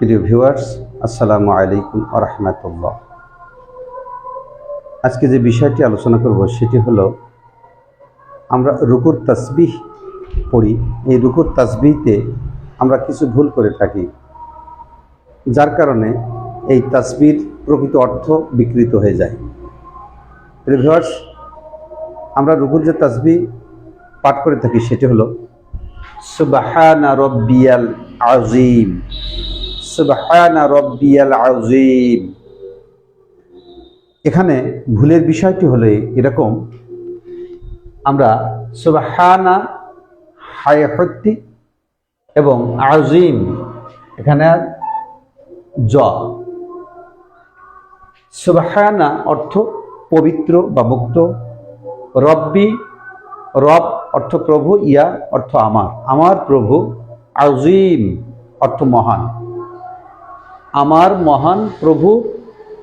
প্রিয় ভিউয়ার্স, আসসালামু আলাইকুম আরহামতুল্লাহ আজকে যে বিষয়টি আলোচনা করব সেটি হলো, আমরা রুকুর তাসবিহ পড়ি। এই রুকুর তাসবিহতে আমরা কিছু ভুল করে থাকি, যার কারণে এই তাসবির প্রকৃত অর্থ বিকৃত হয়ে যায়। ভিউয়ার্স, আমরা রুকুর যে তাসবি পাঠ করে থাকি সেটি হলো, সুবাহানা রব্বিয়াল আজিম রব্বিয়াল এখানে ভুলের বিষয়টি হলো এরকম, আমরা সুবহানা হায়হত্তি এবং আজিম এখানে জ। সুবহানা অর্থ পবিত্র বা মুক্ত, রব্বি, রব অর্থ প্রভু, ইয়া অর্থ আমার আমার প্রভু আজিম অর্থ মহান। আমার মহান প্রভু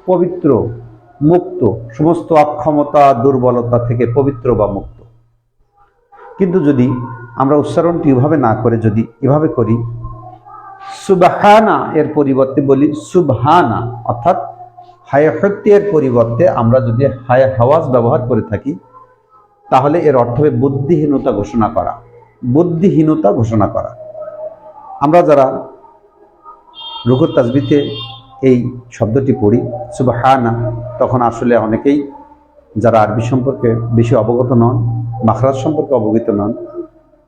পবিত্র, মুক্ত, সমস্ত অক্ষমতা, দুর্বলতা থেকে পবিত্র বা মুক্ত। কিন্তু যদি আমরা উচ্চারণটি এভাবে না করে, যদি এভাবে করি, সুবহানা এর পরিবর্তে বলি সুবহানা, অর্থাৎ হায়াহত্যি এর পরিবর্তে আমরা যদি হায় হাওয়াজ ব্যবহার করে থাকি, তাহলে এর অর্থ হবে বুদ্ধিহীনতা ঘোষণা করা, বুদ্ধিহীনতা ঘোষণা করা। আমরা যারা রুকুর তাজবিতে এই শব্দটি পড়ি। সুবাহানা, তখন আসলে অনেকেই যারা আরবি সম্পর্কে বেশি অবগত নন, মাখরাজ সম্পর্কে অবগত নন,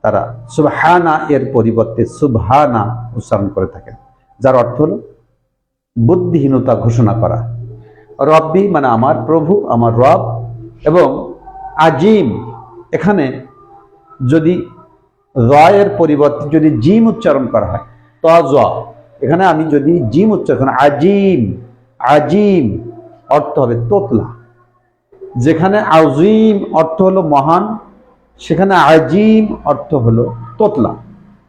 তারা সুবহানা এর পরিবর্তে সুবহানা উচ্চারণ করে থাকেন, যার অর্থ হল বুদ্ধিহীনতা ঘোষণা করা। রব্বি মানে আমার প্রভু, আমার রব, এবং আজিম, এখানে যদি রয়ের পরিবর্তে যদি জিম উচ্চারণ করা হয় তজ এখানে আমি যদি জিম উচ্চারণ আজিম আজিম অর্থ হবে তোতলা। যেখানে আজিম অর্থ হলো মহান, সেখানে আজিম অর্থ হলো তোতলা।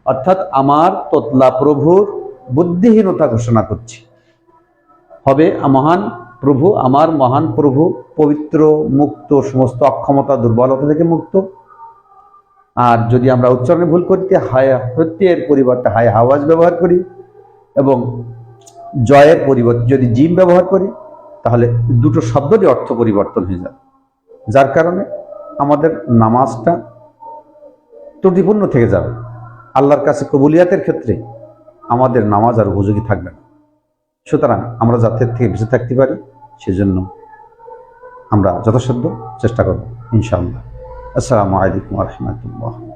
অর্থাৎ আমার তোতলা প্রভুর বুদ্ধিহীনতা ঘোষণা করছি। হবে মহান প্রভু, আমার মহান প্রভু, পবিত্র, মুক্ত, সমস্ত অক্ষমতা, দুর্বলতা থেকে মুক্ত। আর যদি আমরা উচ্চারণে ভুল করতে হায় প্রত্যয়ের পরিবর্তে হায় হাওয়াজ ব্যবহার করি। এবং জয়ের পরিবর্তে, যদি জিম ব্যবহার করি, তাহলে দুটো শব্দটি অর্থ পরিবর্তন হয়ে যাবে। যার কারণে আমাদের নামাজটা ত্রুটিপূর্ণ থেকে যাবে। আল্লাহর কাছে কবুলিয়াতের ক্ষেত্রে আমাদের নামাজ আর উপযোগী থাকবে না। সুতরাং আমরা যাতে থেকে বেঁচে থাকতে পারি, সেজন্য আমরা যথাসাধ্য চেষ্টা করব, ইনশাআল্লাহ। আসসালামু আলাইকুম রহমতুল্লাহ।